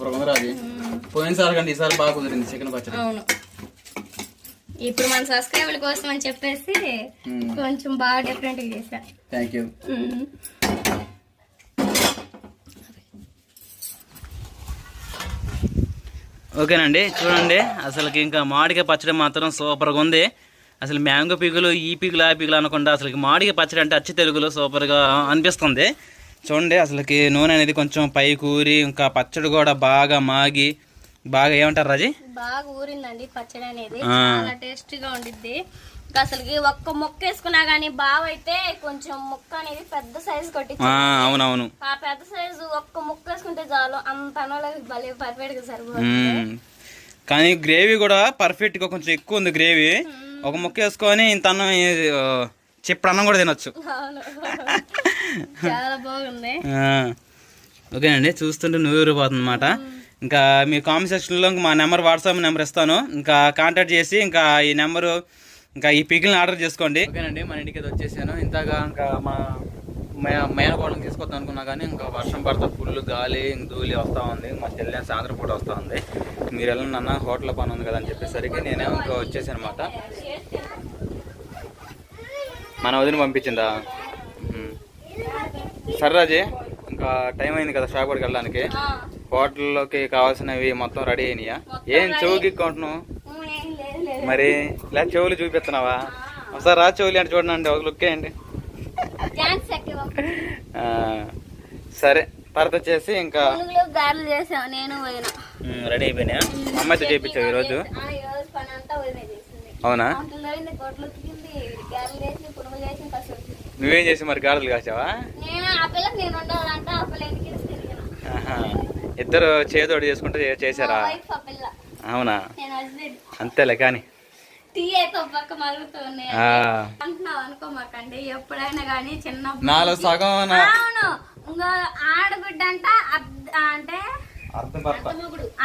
Super ఉంది రాజు. పోయినసారి కంటే ఈసారి బాగా కుదిరింది చికెన్ పచ్చడి. అవును. ఇప్పుడు మన సబ్స్క్రైబర్ల కోసం అని చెప్పేసి. కొంచెం బాగా డిఫరెంట్గా చేశా. Thank you hmm. ఓకేనండి చూడండి. అసలుకి ఇంకా మామిడికాయ పచ్చడి మాత్రం సూపర్గా ఉంది. అసలు మ్యాంగో పీకులు ఈ పీకులు ఆ పీకులు అనకుండా అసలుకి మామిడికాయ పచ్చడి అంటే అచ్చి తెలుగులో సూపర్గా అనిపిస్తుంది. చూడండి అసలుకి నూనె అనేది కొంచెం పై కూరి ఇంకా పచ్చడి కూడా బాగా మాగి బాగా ఏమంటారు రాజీ? బాగా ఊరిందండి పచ్చడి అనేది. చాలా టేస్టీగా ఉండిద్ది. ఇంకా అసలుకి ఒక్క మొక్క వేసుకున్నా గానీ బావ అయితే కొంచెం ముక్క అనేది పెద్ద సైజు కొట్టి అవునవును. ఆ పెద్ద సైజు ఒక్క ముక్క వేసుకుంటే చాలు అంత అనోళ్ళకి భలే పర్ఫెక్ట్గా సరిపోతుంది. కానీ గ్రేవీ కూడా పర్ఫెక్ట్గా కొంచెం ఎక్కువ ఉంది గ్రేవీ. ఒక ముక్క వేసుకొని ఇంత అన్నం చిప్పుడు అన్నం కూడా తినొచ్చు. చాలా బాగుంది. ఆ, ఓకేనండి చూస్తుంటే నూరిపోతుంది అనమాట ఇంకా మీ కామెంట్ సెక్షన్లో మా నెంబర్ వాట్సాప్ నెంబర్ ఇస్తాను. ఇంకా కాంటాక్ట్ చేసి ఇంకా ఈ నెంబరు ఇంకా ఈ పికిల్ని ఆర్డర్ చేసుకోండి. ఓకేనండి మన ఇంటికి అయితే వచ్చేసాను. ఇంతగా ఇంకా మా మేనకోడని తీసుకొద్దాం అనుకున్నా కానీ ఇంకా వర్షం పడతా ఫుల్ గాలి ఇంక ధూళి వస్తూ ఉంది. మా చెల్లె సాయంత్రం పూట వస్తూ ఉంది. మీరు వెళ్ళండి అన్న హోటల్ పని ఉంది కదా అని చెప్పేసరికి నేనే ఇంకా వచ్చేసాను అనమాట మన వదిన పంపించిందా? ఉమ్. సరే రాజే ఇంకా టైం అయింది కదా షాప్ కూడా వెళ్ళడానికి హోటల్లోకి కావాల్సినవి మొత్తం రెడీ అయినాయా? ఏం చెవుకి కొంటున్నావు మరి ఇలా చెవులు చూపిస్తున్నావా? ఒకసారి రా చెవులు అంటే చూడండి ఒక లుక్ వేయండి ఆ, సరే తర్వాత వచ్చేసి ఇంకా రెడీ అయిపోయినాయా? మా అమ్మాయితో చేయించావు ఈరోజు? అవునా? నువ్వేం చేసి మరి గాడులు కాసావా. ఇద్దరు చేదోడు చేసుకుంటే చేశారా? అవునా? అంతేలే కానీ. ఎప్పుడైనా కానీ చిన్న నాలో సగం ఆడబిడ్డ అంట అంటే అర్థం భర్త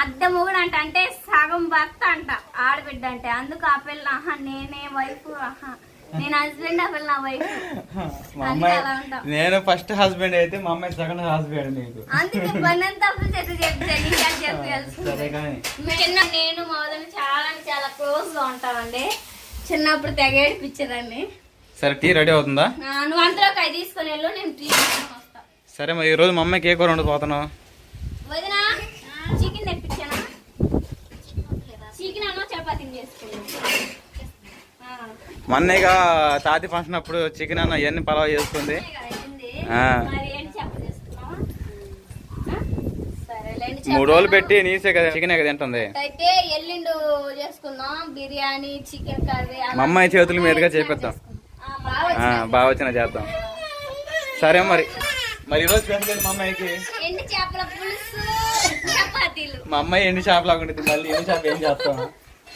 అద్దె మొగుడు అంట. అంటే సగం భర్త అంట ఆడబిడ్డ అంటే. అందుకు ఆ పిల్ల ఆహా నేనే వైఫ్ ఆహా. మా అమ్మాయి నేను ఫస్ట్ హస్బెండ్ అయితే మా అమ్మాయి సెకండ్ హస్బెండ్ నీకు. సరే కానీ. చిన్న నేను మొదలు చాలా చాలా క్లోజ్గా ఉంటామండి. చిన్నప్పుడు తెగ ఏడిపించేదాన్ని. సరే టీ రెడీ అవుతుందా? నువ్వు అంతలోకి అవి తీసుకొని వెళ్ళు నేను టీ సరే మరి ఈ రోజు మా అమ్మాయికి ఏ కూర వండిపోతున్నావు వదినా చికెన్ తెప్పించానా చికెన్ అన్న చపాతీ చేసుకున్నాను మొన్నేగా తాతి ఫంక్షన్ అప్పుడు చికెన్ అన్న ఇవన్నీ పలావ్? సరేలేండి మూడు రోజులు పెట్టి నీసే కదా చికెన్ కదా తింటుంది. అయితే ఎల్లుండు చేసుకుందాం బిర్యానీ చికెన్ కర్రీ అలా మా అమ్మాయి చేతుల మీదుగా చేపిద్దాం. బాగా వచ్చిన చేద్దాం. సరే మరి. మరి ఈరోజు స్పెషల్ మా అమ్మాయికి? మా అమ్మాయి ఎండి చేప లాగా ఉంటుంది మళ్ళీ ఎండి చేప ఏం చేస్తాం?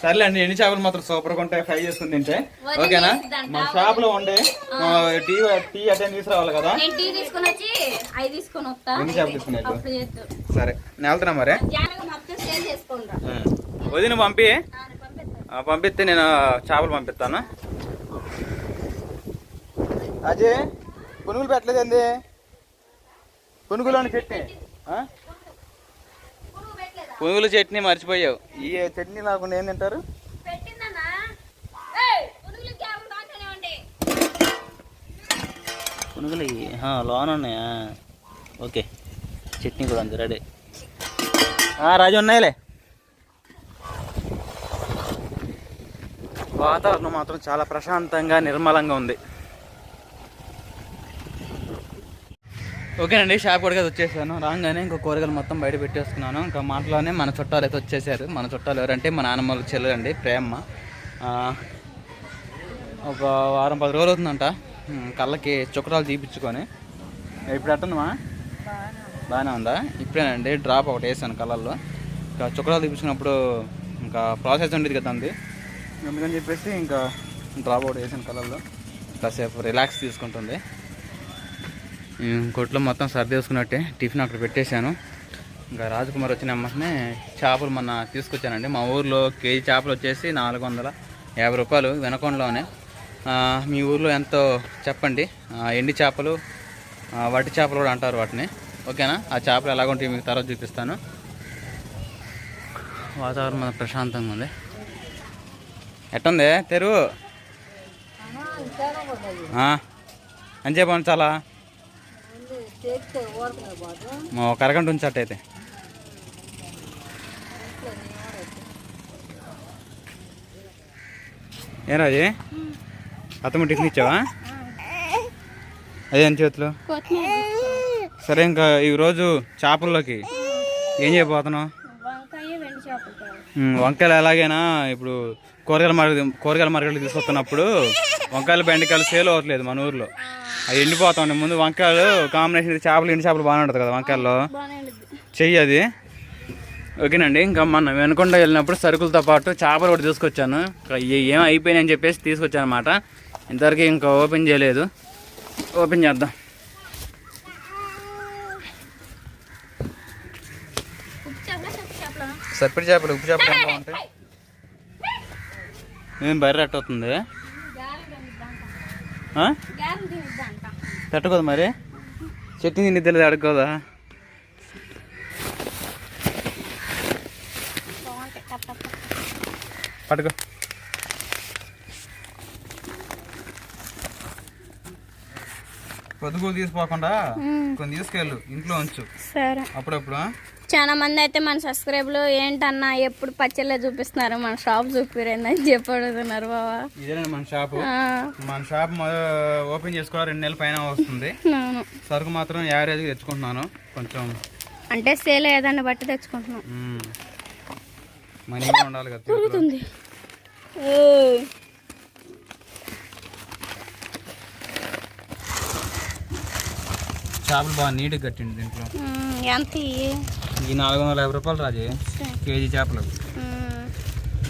సర్లే అండి ఎండి చేపలు మాత్రం సూపర్గా ఉంటాయి ఫ్రై చేసుకుని తింటే. ఓకేనా. మా షాప్లో ఉండే టీ టీ అటెండ్ తీసుకురావాలి కదా. తీసుకొని తీసుకొని ఎన్ని చేపలు చేద్దాం సరే నేను వెళ్తున్నా మరి. వదిన పంపి. పంపిస్తే. నేను చేపలు పంపిస్తాను? అజయ్ పునుగులు పెట్టలేదు ఏంది పునుగులోని చట్నీ. పునుగులు చట్నీ మర్చిపోయావు. ఈ చట్నీ లేకుండా ఏం తింటారు? పునుగులు లోన్ ఉన్నాయా? ఓకే. చట్నీ కూడా ఉంది రెడీ. రాజు ఉన్నాయిలే. వాతావరణం మాత్రం చాలా ప్రశాంతంగా నిర్మలంగా ఉంది. ఓకేనండి షాప్ కూడా వచ్చేసాను. రాగానే ఇంకో కూరగాయలు మొత్తం బయట పెట్టేసుకున్నాను. ఇంకా మాటలోనే మన చుట్టాలు అయితే వచ్చేసారు. మన చుట్టాలు ఎవరంటే మా నాన్నమ్మ వాళ్ళ చెల్లెలు అండి ప్రేమ ఒక వారం పది రోజులు అవుతుందంట. కళ్ళకి చుక్కరాలు తీపించుకొని ఇప్పుడు ఎట్టుందమ్మా బాగానే ఉందా? ఇప్పుడేనండి డ్రాప్ ఒకటి వేసాను కళ్ళల్లో. ఇంకా చుక్కరాలు తీపించుకున్నప్పుడు ఇంకా ప్రాసెస్ ఉండేది కదా అంది అందుకని చెప్పేసి ఇంకా డ్రాప్ ఒకటి వేసాను కళ్ళల్లో. కాసేపు రిలాక్స్ తీసుకుంటుంది. కొట్లో మొత్తం సర్ది వేసుకున్నట్టే టిఫిన్ అక్కడ పెట్టేశాను. ఇంకా రాజకుమార్ వచ్చిన అమ్మనే చేపలు మొన్న తీసుకొచ్చానండి. మా ఊర్లో కేజీ చేపలు వచ్చేసి నాలుగు వందల యాభై రూపాయలు వెనకొండలోనే. మీ ఊర్లో ఎంతో చెప్పండి. ఎండి చేపలు వట్టి చేపలు కూడా అంటారు వాటిని. ఓకేనా? ఆ చేపలు ఎలాగుంటాయి మీకు తర్వాత చూపిస్తాను. వాతావరణం ప్రశాంతంగా ఉంది. ఎట్టుంది? తెరువు? అంచేపు ఉంచాలా మా ఒక అరగంట ఉంచట్టయితే ఏరా అది అత్తమ్మ టిఫిన్ ఇచ్చావా? అదే చేతులు? సరే ఇంకా ఈరోజు చేపల్లోకి ఏం చేయబోతున్నావు? వంకాయలు ఎలాగైనా ఇప్పుడు కూరగాయల మార్కెట్ కూరగాయల మార్కెట్కి తీసుకొస్తున్నప్పుడు వంకాయలు బెండకాయలు సేల్ అవ్వట్లేదు మన ఊర్లో. అవి ఎండిపోతా ఉన్నాయి ముందు వంకాయలు కాంబినేషన్ చేపలు ఎండి చేపలు బాగానే ఉంటుంది కదా వంకాయల్లో? చెయ్యి అది. ఓకేనండి ఇంకా మనం వెనకొండ వెళ్ళినప్పుడు సరుకులతో పాటు చేపలు కూడా తీసుకొచ్చాను. ఏం అయిపోయినాయి అని చెప్పేసి తీసుకొచ్చాను అనమాట ఇంతవరకు ఇంకా ఓపెన్ చేయలేదు. ఓపెన్ చేద్దాం. ఉప్పు చేపల ఉప్పు చేపల? సప్పిడి చేపలు ఉప్పు చేపలు ఎంత ఉంటాయి ఏం బర్రె అట్టవుతుంది తట్టుకోదు మరి? చట్నీ తిని తెలియదు అడుక్కోదా. పట్టుకో. పొదుగు తీసిపోకుండా కొన్ని తీసుకెళ్ళు ఇంట్లో ఉంచు. సరే. అప్పుడప్పుడు? చాలా మంది అయితే మన సబ్స్క్రైబ్లు ఏంటన్నా ఎప్పుడు పచ్చళ్ళే చూపిస్తున్నారు మన షాప్ చూపిరేందని చెప్పి అడుగుతున్నారు బావా. ఇదేనండి మన షాపు మన షాప్ ఓపెన్ చేసుకోవాలి రెండు నెలల పైన వస్తుంది. సరుకు మాత్రం యావరేజ్గా తెచ్చుకుంటున్నాను. కొంచెం అంటే సేల్ ఏదన్నా బట్టి తెచ్చుకుంటున్నాం. మ్మ్. మనీగా ఉండాలి కదా చేతిలో. ఉంది చేపలు బాగా నీట్గా కట్టింది దీంట్లో. ఎంత? ఈ నాలుగు వందల యాభై రూపాయలు రాజే. కేజీ చేపలు.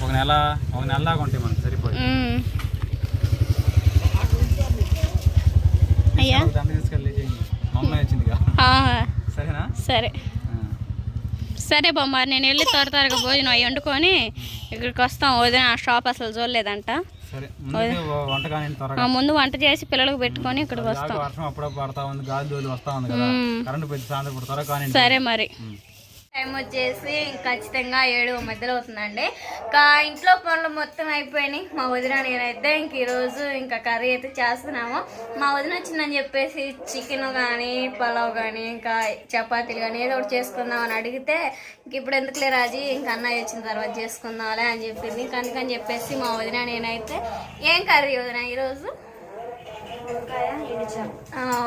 ఒక నెల ఒక నెల దాకా ఉంటాయి మనకి సరిపోయి. అయ్యా. తీసుకెళ్ళి వచ్చిందిగా సరేనా? సరే. సరే బొమ్మ నేను వెళ్ళి త్వర త్వరగా భోజనం అవి వండుకొని ఇక్కడికి వస్తాం. వదిన ఆ షాప్ అసలు చూడలేదంట. ముందు వంట చేసి పిల్లలకు పెట్టుకొని ఇక్కడికి వస్తాం. సరే మరి. టైం వచ్చేసి ఖచ్చితంగా ఏడు మధ్యలో అవుతుందండి. ఇంకా ఇంట్లో పనులు మొత్తం అయిపోయినాయి. మా వదిన నేనైతే ఇంక ఈరోజు ఇంకా కర్రీ అయితే చేస్తున్నాము. మా వదిన వచ్చిందని చెప్పేసి చికెన్ కానీ పలావ్ కానీ ఇంకా చపాతీలు కానీ ఏదో ఒకటి చేసుకుందాం అని అడిగితే ఇంక ఇప్పుడు ఎందుకులే రాజీ ఇంకా అన్నయ్య వచ్చిన తర్వాత చేసుకుందాంలే అని చెప్పింది. కనుకని చెప్పేసి మా వదిన నేనైతే ఏం కర్రీ వదిన ఈరోజు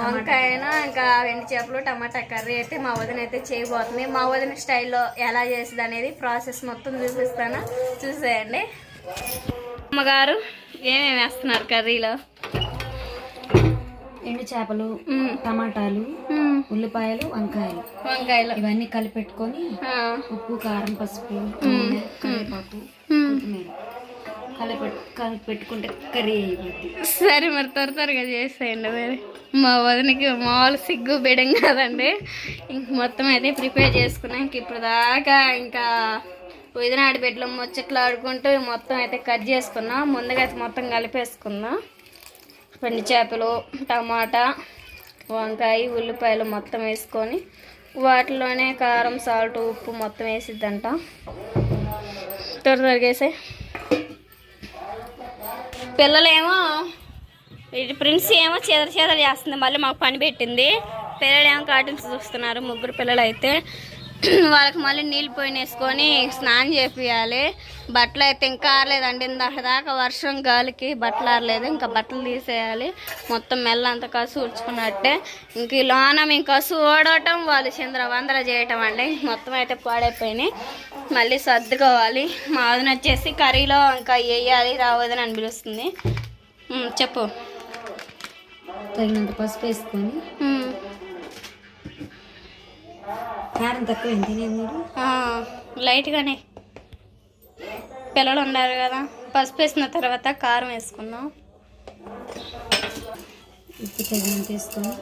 వంకాయను ఇంకా వెండి చేపలు టమాటా కర్రీ అయితే మా వదిన అయితే చేయబోతుంది. మా వదిన స్టైల్లో ఎలా చేసింది అనేది ప్రాసెస్ మొత్తం చూపిస్తాను. చూసేయండి. అమ్మగారు ఏమేమి వేస్తున్నారు కర్రీలో? ఎండు చేపలు. టమాటాలు. ఉల్లిపాయలు వంకాయలు. వంకాయలు. ఇవన్నీ కలిపెట్టుకొని ఉప్పు కారం పసుపు కరివేపాకు కొత్తిమీర. కలిపి పెట్టుకుంటే కర్రీ అయిపోద్ది. సరే మరి త్వర త్వరగా చేసేయండి మరి. మా వదినకి మామూలు సిగ్గు బిడం కాదండి. ఇంక మొత్తం అయితే ప్రిపేర్ చేసుకున్నాం. ఇంక ఇప్పుడు దాకా ఇంకా వదిన ఆడబిడ్డలో ముచ్చట్లు ఆడుకుంటూ మొత్తం అయితే కట్ చేసుకున్నాం. ముందుగా అయితే మొత్తం కలిపేసుకుందాం పండి చేపలు టమాటా వంకాయ ఉల్లిపాయలు మొత్తం వేసుకొని వాటిలోనే కారం సాల్ట్ ఉప్పు మొత్తం వేసిద్దంట. త్వర త్వరగా వేసే పిల్లలేమో ఇది ప్రిన్స్ ఏమో చీదర చేదర చేస్తుంది మళ్ళీ మాకు పని పెట్టింది. పిల్లలు ఏమో కార్టూన్స్ చూస్తున్నారు ముగ్గురు పిల్లలు అయితే వాళ్ళకి మళ్ళీ నీళ్ళు పోయిన వేసుకొని స్నానం చేపియాలి. బట్టలు అయితే ఇంకా ఆరలేదండి ఇందాక దాకా వర్షం గాలికి బట్టలు ఆరలేదు ఇంకా బట్టలు తీసేయాలి. మొత్తం మెల్లంతా కసు ఊడ్చుకున్నట్టే. ఇంక ఈ లోన మేము కసు ఓడవటం వాళ్ళు చంద్ర వందర చేయటం అండి. మొత్తం అయితే పాడైపోయినాయి. మళ్ళీ సర్దుకోవాలి. మా వదిన వచ్చేసి కర్రీలో ఇంకా వేయాలి రావద్దని అని పిలుస్తుంది. ఉమ్, చెప్పు. తగినంత పసుపు వేసుకొని. కారం తక్కువ మీరు? లైట్గానే. పిల్లలు ఉన్నారు కదా. పసుపు వేసిన తర్వాత కారం వేసుకుందాం. తగినంత వేసుకొని.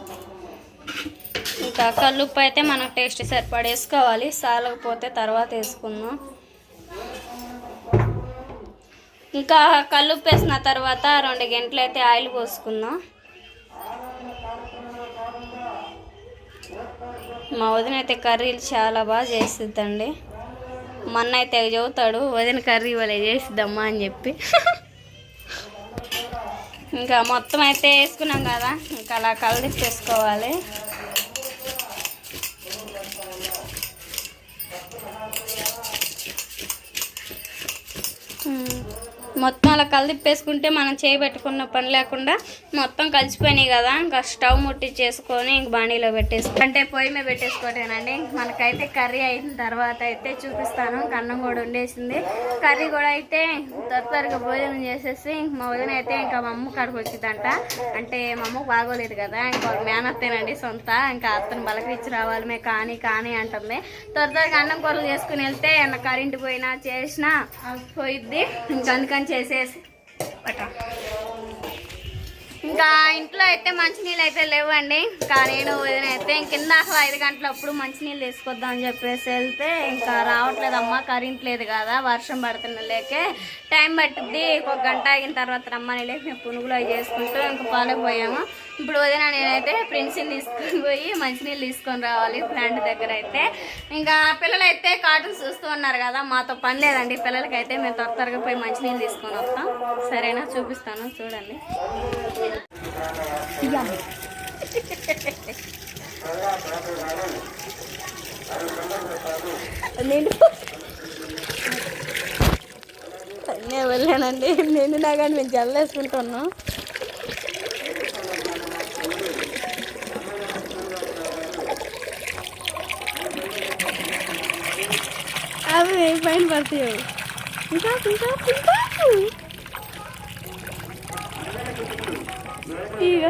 ఇంకా కల్లుప్పు అయితే మనం టేస్ట్ సరిపడ వేసుకోవాలి సాలకపోతే తర్వాత వేసుకుందాం. ఇంకా కల్లుప్పు వేసిన తర్వాత రెండు గంటలు అయితే ఆయిల్ పోసుకుందాం. మా వదిన అయితే కర్రీలు చాలా బాగా చేసిద్దండి. మొన్న అయితే చదువుతాడు వదిన కర్రీ వాళ్ళే చేసిద్దమ్మా అని చెప్పి. ఇంకా మొత్తం అయితే వేసుకున్నాం కదా ఇంకా అలా కలిపేసుకోవాలి మొత్తం అలా కలిపేసుకుంటే మనం చేయి పెట్టుకున్న పని లేకుండా మొత్తం కలిసిపోయినాయి కదా. ఇంకా స్టవ్ ముట్టించేసుకొని ఇంక బాణీలో పెట్టేసుకో అంటే పొయ్యి మీద పెట్టేసుకోవటేనండి మనకైతే కర్రీ అయిన తర్వాత అయితే చూపిస్తాను. ఇంక అన్నం కూడా వండేసింది. కర్రీ కూడా అయితే త్వర త్వరగా భోజనం చేసేసి ఇంక మా వదిన అయితే ఇంకా మా అమ్మ కాడికి వచ్చిందంట. అంటే మా అమ్మకు బాగోలేదు కదా. ఇంకా మేనత్తేనండి సొంత. ఇంకా అత్తను బలకరించి రావాలి మే కానీ కానీ అంటుంది. త్వర త్వరగా అన్నం కూరలు చేసుకుని వెళ్తే ఏమన్నా కరెంటు పోయినా చేసినా పోయిద్ది. ఇంకా అందుకని చేసేసి పట్ట. ఇంకా ఇంట్లో అయితే మంచినీళ్ళు అయితే లేవండి. ఇంకా నేను వదిన అయితే కింద అసలు ఐదు గంటలప్పుడు మంచినీళ్ళు తీసుకొద్దాం అని చెప్పేసి వెళ్తే ఇంకా రావట్లేదమ్మా కరెంట్ లేదు కదా వర్షం పడుతున్న లేకే టైం పట్టుద్ది. ఒక గంట ఆగిన తర్వాత రమ్మని లేక మేము పునుగులు అవి చేసుకుంటూ ఇంకా పాలకపోయాము ఇప్పుడు వదిన నేనైతే ప్రిన్సిని తీసుకొని పోయి మంచినీళ్ళు తీసుకొని రావాలి ప్లాంట్ దగ్గర అయితే. ఇంకా పిల్లలు అయితే కార్టూన్స్ చూస్తూ ఉన్నారు కదా మాతో పని లేదండి. పిల్లలకైతే మేము త్వర త్వరగా పోయి మంచినీళ్ళు తీసుకొని వస్తాం. సరేనా? చూపిస్తాను చూడండి. నేను నేను వెళ్ళానండి. నేను నా కానీ మేము జల్లేసుకుంటున్నాం అవి పైన పడతాయి. ఇంకా ఇంకా ఇంకా. ఇక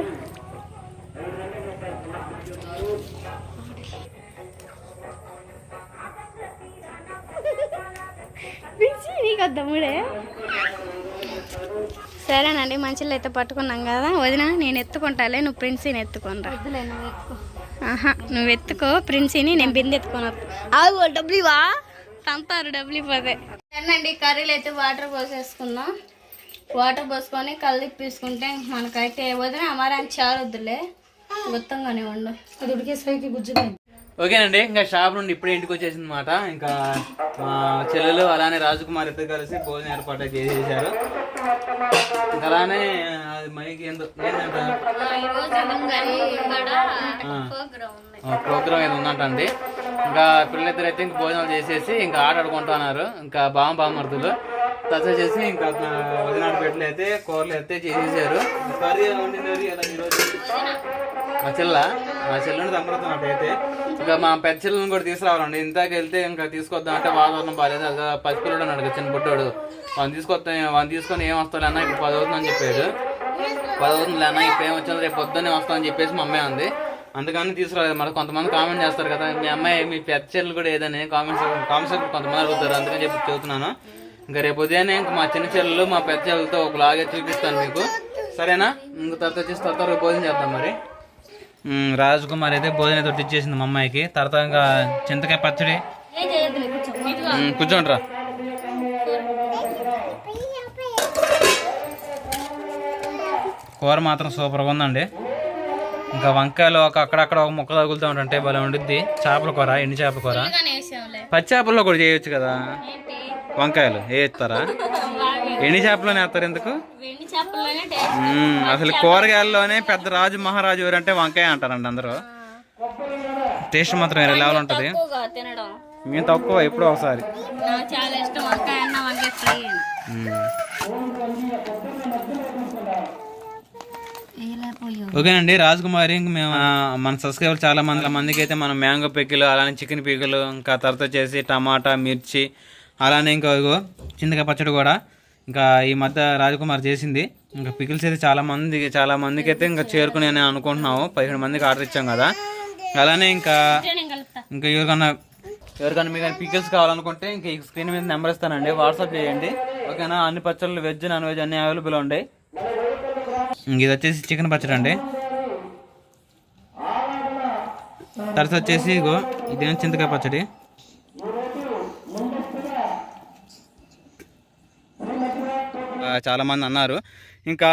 పిలిచి నీకు సరేనండి మంచిలు అయితే పట్టుకున్నాం కదా. వదిన నేను ఎత్తుకుంటాలే నువ్వు ప్రిన్సీని ఎత్తుకుంటా ఆహా నువ్వు ఎత్తుకో ప్రిన్సీని నేను బిందె ఎత్తుకొని డబ్బులు ఇవా తంతారు డబ్బులు ఇవ్వదే సరేనండి కర్రీలు అయితే వాటర్ పోసేసుకుందాం. వాటర్ పోసుకొని కలిపిసుకుంటే మనకైతే వదిన అమరాని చారొద్దులే మొత్తంగానే ఉండు. అది ఉడికేసరికి గుజ్జుగా ఓకేనండి ఇంకా షాప్ నుండి ఇప్పుడే ఇంటికి వచ్చేసింది అనమాట ఇంకా మా చెల్లెలు అలానే రాజకుమార్ ఇద్దరు కలిసి భోజనం ఏర్పాటు చేసేసారు ఇంకా అలానే అది మైకి ఏందో ప్రోగ్రామ్ ఏదో ఉందంటండి. ఇంకా పిల్లలిద్దరు అయితే ఇంక భోజనాలు చేసేసి ఇంకా ఆట ఆడుకుంటున్నారు ఇంకా బామ్మ బామ్మర్దులు. టచ్ చేసి ఇంకా వదినాడు పెట్టలు అయితే కూరలు అయితే చేసేసారు. కర్రీ వండింది ఈరోజు? మా చెల్ల మా చెల్లెని చంపడుతున్నట్టు అయితే. ఇంకా మా పెద్ద చెల్లెని కూడా తీసుకురావాలండి. ఇంతకు వెళ్తే ఇంకా తీసుకొద్దాం అంటే వాతావరణం బాగాలేదు. అది పసిపిల్లడు అన్నాడు చిన్న పుట్టాడు వాడిని తీసుకొస్తా వాడిని తీసుకొని ఏం వస్తాడు అన్న ఇప్పుడు పది అవుతుందని చెప్పాడు. పది అవుతుంది అన్న ఇప్పుడు ఏం వచ్చిందో రేపు పొద్దున్నే వస్తామని చెప్పేసి మా అమ్మాయి ఉంది అందుకని తీసుకురాలేదు. మరి కొంతమంది కామెంట్ చేస్తారు కదా. మీ అమ్మాయి మీ పెద్ద చెల్లెలు కూడా ఏదని కామెంట్స్ కామెంట్స్ కొంతమంది అడుగుతారు. అందుకని చెప్పి చెబుతున్నాను. ఇంకా రేపు ఉదయాన్నే ఇంకా మా చిన్న చెల్లెలు మా పెద్ద చెల్లెలతో ఒక లాగే చూపిస్తాను మీకు. సరేనా? ఇంక తర్వాత వచ్చేసి తర్వాత రేపు భోజనం చేద్దాం మరి. మ్మ్, రాజ్ కుమార్ అయితే భోజనం అయితే ఇచ్చేసింది మా అమ్మాయికి. తర్వాత ఇంకా చింతకాయ పచ్చడి. కూర్చోండి రా. కూర మాత్రం సూపర్గా ఉందండి. ఇంకా వంకాయలు ఒక అక్కడక్కడ ఒక ముక్క తగులుతూ ఉంటుంటే భలే ఉండిద్ది. చేపల కూర ఎండి చేపల కూర. పచ్చి చేపల్లో కూడా చేయొచ్చు కదా. వంకాయలు వేస్తారా ఎండి చేపలోనే వేస్తారు ఎందుకు? అసలు కూరగాయల్లోనే పెద్ద రాజు మహారాజు ఎవరంటే వంకాయ అంటారండి అందరూ. టేస్ట్ మాత్రం వేరే లెవెల్ ఉంటుంది. మేము తక్కువ ఎప్పుడో ఒకసారి. ఓకేనండి రాజకుమారి ఇంక మేము మన సబ్స్క్రైబర్ చాలా మంది మందికి అయితే మనం మ్యాంగో పిక్కలు అలానే చికెన్ పిక్కలు ఇంకా తర్వాత వచ్చేసి టమాటా మిర్చి అలానే ఇంకా ఇగో చింతకాయ పచ్చడి కూడా ఇంకా ఈ మధ్య రాజకుమార్ చేసింది. ఇంకా పికిల్స్ అయితే చాలా మంది చాలా మందికి అయితే ఇంకా చేరుకుని అని అనుకుంటున్నాము పదిహేడు మందికి ఆర్డర్ ఇచ్చాం కదా. అలానే ఇంకా ఇంకా ఎవరికన్నా ఎవరికన్నా మీకు పికిల్స్ కావాలనుకుంటే ఇంకా ఈ స్క్రీన్ మీద నెంబర్ ఇస్తానండి. వాట్సాప్ చేయండి. ఓకేనా? అన్ని పచ్చళ్ళు వెజ్ నాన్ వెజ్ అన్ని అవైలబుల్ ఉంటాయి ఇంక ఇది వచ్చేసి చికెన్ పచ్చడి అండి. తర్వాత వచ్చేసి ఇగో ఇదేం చింతకాయ పచ్చడి? చాలామంది అన్నారు. ఇంకా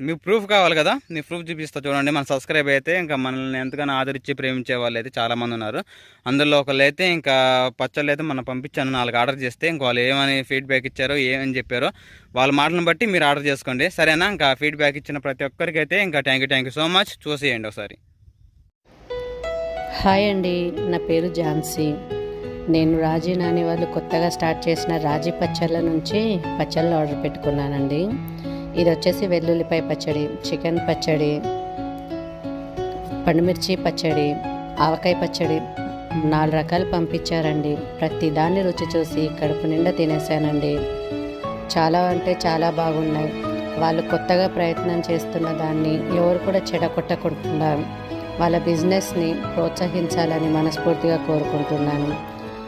మీకు ప్రూఫ్ కావాలి కదా? మీ ప్రూఫ్ చూపిస్తా చూడండి. మన సబ్స్క్రైబ్ అయితే ఇంకా మనల్ని ఎంతగానో ఆదరించి ప్రేమించే వాళ్ళు అయితే చాలామంది ఉన్నారు. అందులో ఒకళ్ళు అయితే ఇంకా పచ్చళ్ళు అయితే మనం పంపించాను. నాలుగు ఆర్డర్ చేస్తే ఇంకా వాళ్ళు ఏమని ఫీడ్బ్యాక్ ఇచ్చారో ఏమని చెప్పారో వాళ్ళ మాటలను బట్టి మీరు ఆర్డర్ చేసుకోండి. సరేనా? ఇంకా ఫీడ్బ్యాక్ ఇచ్చిన ప్రతి ఒక్కరికి అయితే ఇంకా thank you thank you so much చూసేయండి ఒకసారి. హాయ్ అండి. నా పేరు ఝాన్సీ. నేను రాజీ నాని వాళ్ళు కొత్తగా స్టార్ట్ చేసిన రాజీ పచ్చళ్ళ నుంచి పచ్చళ్ళు ఆర్డర్ పెట్టుకున్నానండి. ఇది వచ్చేసి వెల్లుల్లిపాయ పచ్చడి చికెన్ పచ్చడి పండుమిర్చి పచ్చడి ఆవకాయ పచ్చడి నాలుగు రకాలు పంపించారండి. ప్రతి దాన్ని రుచి చూసి కడుపు నిండా తినేసానండి. చాలా అంటే చాలా బాగున్నాయి. వాళ్ళు కొత్తగా ప్రయత్నం చేస్తున్న దాన్ని ఎవరు కూడా చెడగొట్టకుండా వాళ్ళ బిజినెస్ని ప్రోత్సహించాలని మనస్ఫూర్తిగా కోరుకుంటున్నాను.